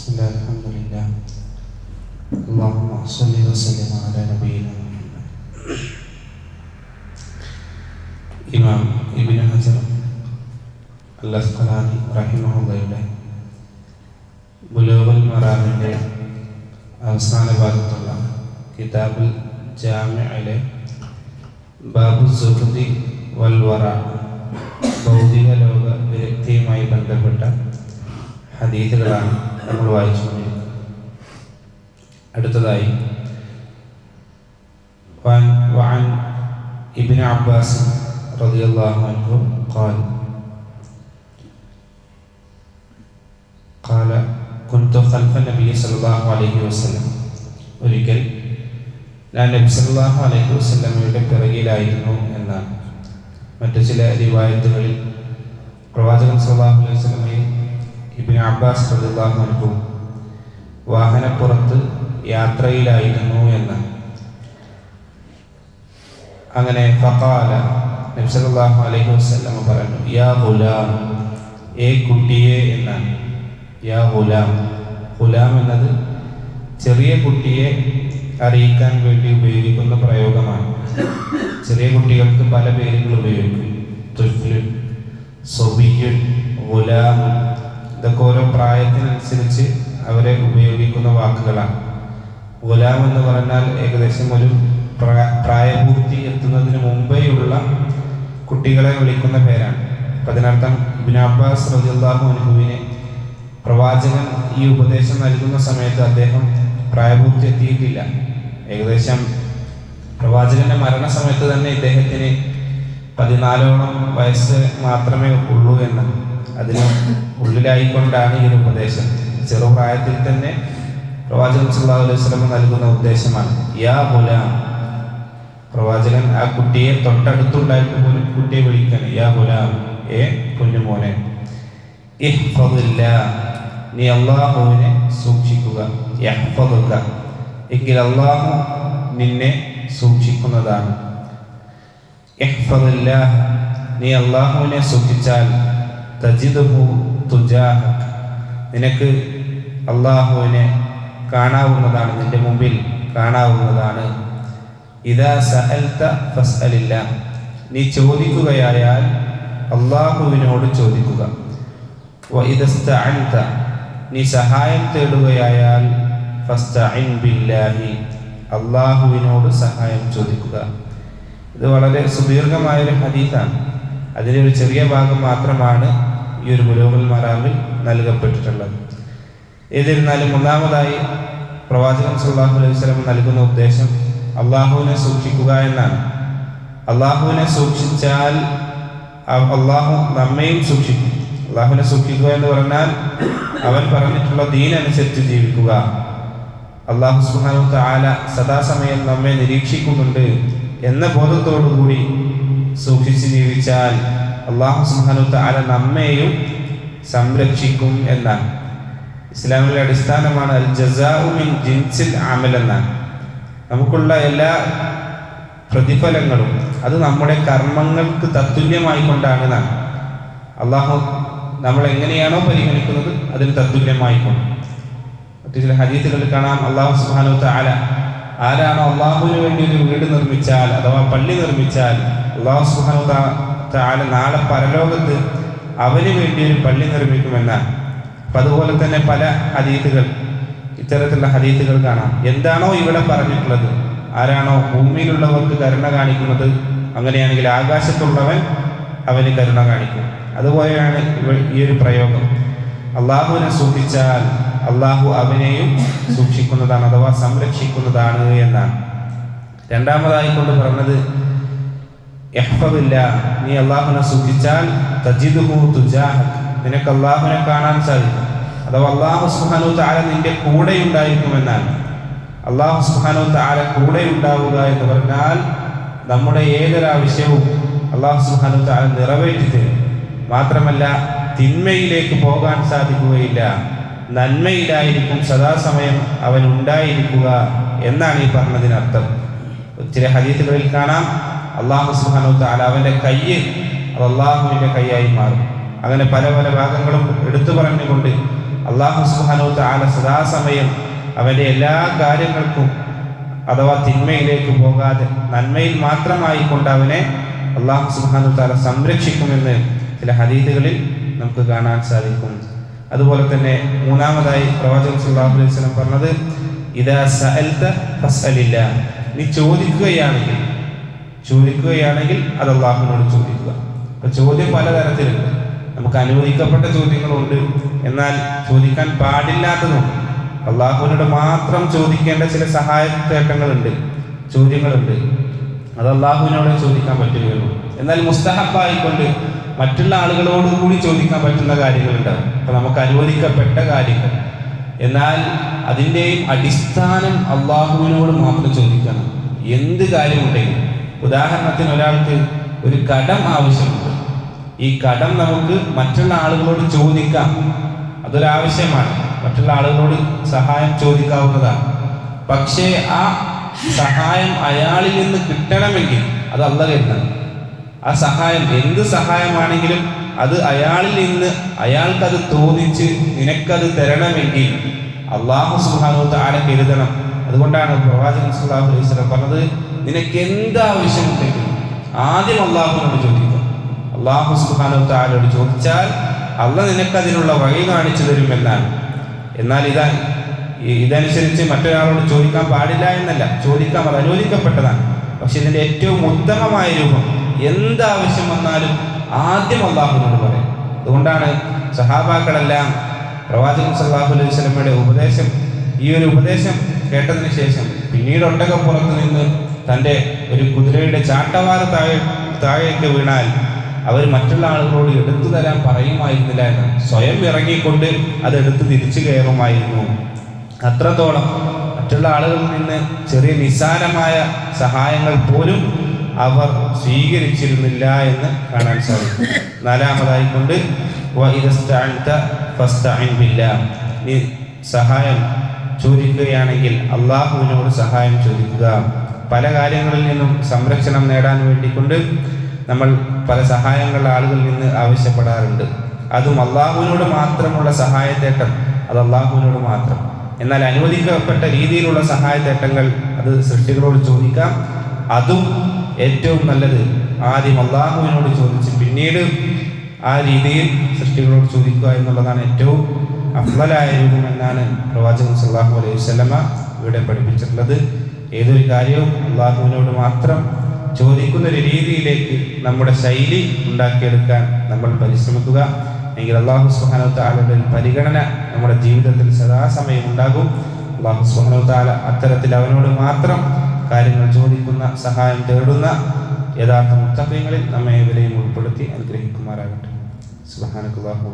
بسم الله الحمد لله اللهم صل وسلم على نبينا محمد ഇമാം ഇബിന് ഹജർ അൽ അസ്ഖലാനി റഹിമഹുള്ളയുടെ ബുലോഗുൽ മറാമിൻ്റെ അവസാന ഭാഗത്തുള്ള കിതാബുൽ ജാമിഅയിലെ ബാബു സുഹൃതി വൽവറ ഭൗതിക ലോക വിരക്തിയുമായി ബന്ധപ്പെട്ട ഹദീസുകളാണ് നമ്മൾ വായിച്ചുകൊണ്ടിരിക്കുന്നത് അടുത്തതായി وعن وعن ابن عباس رضي الله عنه قال قال كنت خلف النبي صلى الله عليه وسلم ഒരിക്കൽ ഞാൻ നബി സല്ലല്ലാഹു അലൈഹി വസല്ലമയുടെ പിറകിലായിരുന്നു എന്നാണ് മറ്റു ചില റിവായത്തുകളിൽ പ്രവാചകൻ സല്ലല്ലാഹു അലൈഹി വസല്ലമയും ഇബ്നു അബ്ബാസ് അൻഹു വാഹനപ്പുറത്ത് യാത്രയിലായിരുന്നു എന്ന്. അങ്ങനെ ഫഖാല നബ്സലാഹു അലൈഹി വസ്ലമ പറഞ്ഞു യാ ഗുലാം ഏ കുട്ടിയെ എന്നാണ്. യാ ഗുലാം. ഗുലാം എന്നത് ചെറിയ കുട്ടിയെ അറിയിക്കാൻ വേണ്ടി ഉപയോഗിക്കുന്ന പ്രയോഗമാണ്. ചെറിയ കുട്ടികൾക്ക് പല പേരുകൾ ഉപയോഗിക്കും. തുഫ്ലുൻ സൊബിയുൻ ഗുലാമുൻ ഇതൊക്കെ ഓരോ പ്രായത്തിനനുസരിച്ച് അവരെ ഉപയോഗിക്കുന്ന വാക്കുകളാണ്. ഗുലാം എന്ന് പറഞ്ഞാൽ ഏകദേശം ഒരു പ്രാ- പ്രായപൂർത്തി എത്തുന്നതിന് മുമ്പേയുള്ള കുട്ടികളെ വിളിക്കുന്ന പേരാണ്. അതിനർത്ഥം ഇബ്നു അബ്ബാസ് അൻഹുവിനെ പ്രവാചകൻ ഈ ഉപദേശം നൽകുന്ന സമയത്ത് അദ്ദേഹം പ്രായപൂർത്തി എത്തിയിട്ടില്ല. ഏകദേശം പ്രവാചകന്റെ മരണസമയത്ത് തന്നെ ഇദ്ദേഹത്തിന് പതിനാലോളം വയസ്സ് മാത്രമേ ഉള്ളൂ എന്ന് അതിന് ഉള്ളിലായിക്കൊണ്ടാണ് ഈ ഒരു ഉപദേശം. ചെറുപ്രായത്തിൽ തന്നെ പ്രവാചകൻ സുല്ലാ അലൈഹി വസല്ലം നൽകുന്ന ഉദ്ദേശമാണ് യാ മുല പ്രവാചകൻ ആ കുട്ടിയെ തൊട്ടടുത്തുണ്ടായിട്ട് പോലും കുട്ടിയെ വിളിക്കാൻ യാ മുല ഏ കുഞ്ഞുമോനെ നീ അള്ളാഹുവിനെ സൂക്ഷിക്കുക യഹ്ഫദുക. എങ്കിൽ അള്ളാഹു നിന്നെ സൂക്ഷിക്കുന്നതാണ്. നീ അള്ളാഹുവിനെ സൂക്ഷിച്ചാൽ നിനക്ക് അള്ളാഹുവിനെ കാണാവുന്നതാണ് നിന്റെ മുമ്പിൽ കാണാവുന്നതാണ്. ഇതാ സഹൽത്ത ഫസ്അലില്ല. നീ ചോദിക്കുകയായാൽ അള്ളാഹുവിനോട് ചോദിക്കുക. നീ സഹായം തേടുകയായാൽ ഫസ്തഇൻ ബില്ലാഹി. അള്ളാഹുവിനോട് സഹായം ചോദിക്കുക. ഇത് വളരെ സുദീർഘമായൊരു ഹദീസാണ്. അതിലൊരു ചെറിയ ഭാഗം മാത്രമാണ് ഈ ഒരു മറാമിൽ നൽകപ്പെട്ടിട്ടുള്ളത്. ഏതിരുന്നാലും ഒന്നാമതായി പ്രവാചകൻ സുല്ലാഹു അലൈഹി സ്വലം നൽകുന്ന ഉപദേശം അള്ളാഹുവിനെ സൂക്ഷിക്കുക എന്നാണ്. അള്ളാഹുവിനെ സൂക്ഷിച്ചാൽ അള്ളാഹു നമ്മയും സൂക്ഷിക്കും. അള്ളാഹുവിനെ സൂക്ഷിക്കുക എന്ന് പറഞ്ഞാൽ അവൻ പറഞ്ഞിട്ടുള്ള ദീനനുസരിച്ച് ജീവിക്കുക. അള്ളാഹു സുബ്ഹാനഹു താല സദാസമയം നമ്മെ നിരീക്ഷിക്കുന്നുണ്ട് എന്ന ബോധത്തോടു കൂടി സൂക്ഷിച്ച് ജീവിച്ചാൽ അള്ളാഹു സുബ്ഹാനഹു തആല നമ്മെയും സംരക്ഷിക്കും എന്നാണ്. ഇസ്ലാമിലെ അടിസ്ഥാനമാണ് അൽ ജിൻസിൽ അമൽ എന്നാണ്. നമുക്കുള്ള എല്ലാ പ്രതിഫലങ്ങളും അത് നമ്മുടെ കർമ്മങ്ങൾക്ക് തത്തുല്യമായി കൊണ്ടാണ് നാം അള്ളാഹു നമ്മൾ എങ്ങനെയാണോ പരിഗണിക്കുന്നത് അതിന് തത്തുല്യമായിക്കൊണ്ട് മറ്റു ചില ഹദീസുകളിൽ കാണാം അള്ളാഹു സുബ്ഹാനഹു തആല ആരാണോ അള്ളാഹുവിന് വേണ്ടി ഒരു വീട് നിർമ്മിച്ചാൽ അഥവാ പള്ളി നിർമ്മിച്ചാൽ അള്ളാഹു സുബ്ഹാനഹു തആ- തആല നാളെ പരലോകത്ത് അവന് വേണ്ടി ഒരു പള്ളി നിർമ്മിക്കുമെന്നാണ് അപ്പം അതുപോലെ തന്നെ പല ഹദീത്തുകൾ ഇത്തരത്തിലുള്ള ഹദീത്തുകൾ കാണാം. എന്താണോ ഇവിടെ പറഞ്ഞിട്ടുള്ളത്. ആരാണോ ഭൂമിയിലുള്ളവർക്ക് കരുണ കാണിക്കുന്നത് അങ്ങനെയാണെങ്കിൽ ആകാശത്തുള്ളവൻ അവന് കരുണ കാണിക്കും. അതുപോലെയാണ് ഈ ഒരു പ്രയോഗം. അള്ളാഹുവിനെ സൂക്ഷിച്ചാൽ അള്ളാഹു അവനെയും സൂക്ഷിക്കുന്നതാണ് അഥവാ സംരക്ഷിക്കുന്നതാണ് എന്നാണ്. രണ്ടാമതായി കൊണ്ട് പറഞ്ഞത് നീ അള്ളാഹുനെ സൂക്ഷിച്ചാൽ തജിദുഹു തുജാഹ് നിനക്ക് അള്ളാഹുനെ കാണാൻ സാധിക്കും. അഥവാ അള്ളാഹു സുബ്ഹാനഹു തആല നിന്റെ കൂടെ ഉണ്ടായിരിക്കുമെന്നാണ് അള്ളാഹു സുബ്ഹാനഹു തആല കൂടെ ഉണ്ടാവുക എന്ന് പറഞ്ഞാൽ നമ്മുടെ ഏതൊരാവശ്യവും അള്ളാഹു സുബ്ഹാനഹു തആല നിറവേറ്റി തരും. മാത്രമല്ല തിന്മയിലേക്ക് പോകാൻ സാധിക്കുകയില്ല. നന്മയിലായിരിക്കും സദാസമയം അവൻ ഉണ്ടായിരിക്കുക എന്നാണ് ഈ പറഞ്ഞതിനർത്ഥം. ചില ഹദീസുകളിൽ കാണാം. അള്ളാഹു സുബ്ഹാനഹു തആല അവന്റെ കയ്യ് അത് അള്ളാഹുവിന്റെ കൈയായി മാറും. അങ്ങനെ പല പല ഭാഗങ്ങളും എടുത്തു പറഞ്ഞുകൊണ്ട് അള്ളാഹു സുഹാനോത്ത് താല സദാസമയം അവന്റെ എല്ലാ കാര്യങ്ങൾക്കും അഥവാ തിന്മയിലേക്ക് പോകാതെ നന്മയിൽ മാത്രമായി കൊണ്ട് അവനെ അള്ളാഹു സുഹാനു താല സംരക്ഷിക്കുമെന്ന് ചില ഹദീദുകളിൽ നമുക്ക് കാണാൻ സാധിക്കും. അതുപോലെ തന്നെ മൂന്നാമതായി പ്രവാചകൻ സുല്ലാഹു അലൈഹി സ്വലം പറഞ്ഞത് ഇതാ സഅൽത ഫസ്അലില്ല നീ ചോദിക്കുകയാണെങ്കിൽ ചോദിക്കുകയാണെങ്കിൽ അത് അള്ളാഹുവിനോട് ചോദിക്കുക. അപ്പൊ ചോദ്യം പലതരത്തിലുണ്ട്. നമുക്ക് അനുവദിക്കപ്പെട്ട ചോദ്യങ്ങളുണ്ട്. എന്നാൽ ചോദിക്കാൻ പാടില്ലാത്തതുണ്ട് അള്ളാഹുവിനോട് മാത്രം ചോദിക്കേണ്ട ചില സഹായ തേട്ടങ്ങളുണ്ട് ചോദ്യങ്ങളുണ്ട്. അത് അള്ളാഹുവിനോട് ചോദിക്കാൻ പറ്റുകയുള്ളൂ. എന്നാൽ മുസ്തഹബായിക്കൊണ്ട് മറ്റുള്ള ആളുകളോടും കൂടി ചോദിക്കാൻ പറ്റുന്ന കാര്യങ്ങളുണ്ട്. അപ്പൊ നമുക്ക് അനുവദിക്കപ്പെട്ട കാര്യങ്ങൾ. എന്നാൽ അതിന്റെയും അടിസ്ഥാനം അള്ളാഹുവിനോട് മാത്രം ചോദിക്കണം. എന്ത് കാര്യമുണ്ടെങ്കിലും ഉദാഹരണത്തിന് ഒരാൾക്ക് ഒരു കടം ആവശ്യമുണ്ട്. ഈ കടം നമുക്ക് മറ്റുള്ള ആളുകളോട് ചോദിക്കാം. അതൊരാവശ്യമാണ്. മറ്റുള്ള ആളുകളോട് സഹായം ചോദിക്കാവുന്നതാണ്. പക്ഷേ ആ സഹായം അയാളിൽ നിന്ന് കിട്ടണമെങ്കിൽ അത് അല്ല ആ സഹായം എന്ത് സഹായമാണെങ്കിലും അത് അയാളിൽ നിന്ന് അയാൾക്കത് തോന്നിച്ച് നിനക്കത് തരണമെങ്കിൽ അള്ളാഹു സുഹാനു താരം കരുതണം അതുകൊണ്ടാണ് പ്രവാചകൻ സുല്ലാഹു അലൈഹി പറഞ്ഞത് നിനക്ക് എന്ത് ആവശ്യമുണ്ടെങ്കിലും ആദ്യം അള്ളാഹുനോട് ചോദിക്കുക. അള്ളാഹു സുഹാനു താലോട് ചോദിച്ചാൽ അല്ല നിനക്കതിനുള്ള വഴി കാണിച്ചു തരുമെന്നാണ് എന്നാൽ ഇതാ ഇതനുസരിച്ച് മറ്റൊരാളോട് ചോദിക്കാൻ പാടില്ല എന്നല്ല. ചോദിക്കാൻ അത് അനുവദിക്കപ്പെട്ടതാണ്. പക്ഷെ ഇതിന്റെ ഏറ്റവും ഉത്തമമായ രൂപം എന്താവശ്യം വന്നാലും ആദ്യം അള്ളാഹുനോട് പറയും. അതുകൊണ്ടാണ് സഹാബാക്കളെല്ലാം പ്രവാചകൻ സല്ലാഹു അലൈഹി സ്വലമയുടെ ഉപദേശം ഈ ഒരു ഉപദേശം കേട്ടതിന് ശേഷം പിന്നീട് ഒട്ടകം പുറത്തു നിന്ന് തന്റെ ഒരു കുതിരയുടെ ചാട്ടവാറ താഴെ താഴേക്ക് വീണാൽ അവർ മറ്റുള്ള ആളുകളോട് എടുത്തു തരാൻ പറയുമായിരുന്നില്ല എന്ന്. സ്വയം ഇറങ്ങിക്കൊണ്ട് അതെടുത്ത് തിരിച്ചു കയറുമായിരുന്നു. അത്രത്തോളം മറ്റുള്ള ആളുകളിൽ നിന്ന് ചെറിയ നിസ്സാരമായ സഹായങ്ങൾ പോലും അവർ സ്വീകരിച്ചിരുന്നില്ല എന്ന് കാണാൻ സാധിക്കും. നാലാമതായി കൊണ്ട് നീ സഹായം ചോദിക്കുകയാണെങ്കിൽ അള്ളാഹുവിനോട് സഹായം ചോദിക്കുക. പല കാര്യങ്ങളിൽ നിന്നും സംരക്ഷണം നേടാൻ വേണ്ടിക്കൊണ്ട് നമ്മൾ പല സഹായങ്ങൾ ആളുകളിൽ നിന്ന് ആവശ്യപ്പെടാറുണ്ട്. അതും അള്ളാഹുവിനോട് മാത്രമുള്ള സഹായത്തേട്ടം അത് അള്ളാഹുവിനോട് മാത്രം. എന്നാൽ അനുവദിക്കപ്പെട്ട രീതിയിലുള്ള സഹായത്തേട്ടങ്ങൾ അത് സൃഷ്ടികളോട് ചോദിക്കാം. അതും ഏറ്റവും നല്ലത് ആദ്യം അള്ളാഹുവിനോട് ചോദിച്ച് പിന്നീട് ആ രീതിയിൽ സൃഷ്ടികളോട് ചോദിക്കുക എന്നുള്ളതാണ് ഏറ്റവും അഫ്ലായ രൂപം എന്നാണ് പ്രവാചകൻ സല്ലാഹു അലൈഹി വസല്ലമ ഇവിടെ പഠിപ്പിച്ചിട്ടുള്ളത്. ഏതൊരു കാര്യവും അള്ളാഹുവിനോട് മാത്രം ചോദിക്കുന്ന ഒരു രീതിയിലേക്ക് നമ്മുടെ ശൈലി ഉണ്ടാക്കിയെടുക്കാൻ നമ്മൾ പരിശ്രമിക്കുക. എങ്കിൽ അള്ളാഹു സുഹാനോ താലയുടെ പരിഗണന നമ്മുടെ ജീവിതത്തിൽ സദാസമയം ഉണ്ടാകും. അള്ളാഹു സുഹാനോ താല അത്തരത്തിൽ അവനോട് മാത്രം കാര്യങ്ങൾ ചോദിക്കുന്ന സഹായം തേടുന്ന യഥാർത്ഥ മുത്തഫ്യങ്ങളിൽ നമ്മെ ഇവരെയും ഉൾപ്പെടുത്തി അനുഗ്രഹിക്കുമാറാകട്ടെ. സുബ്ഹാനക്കല്ലാഹു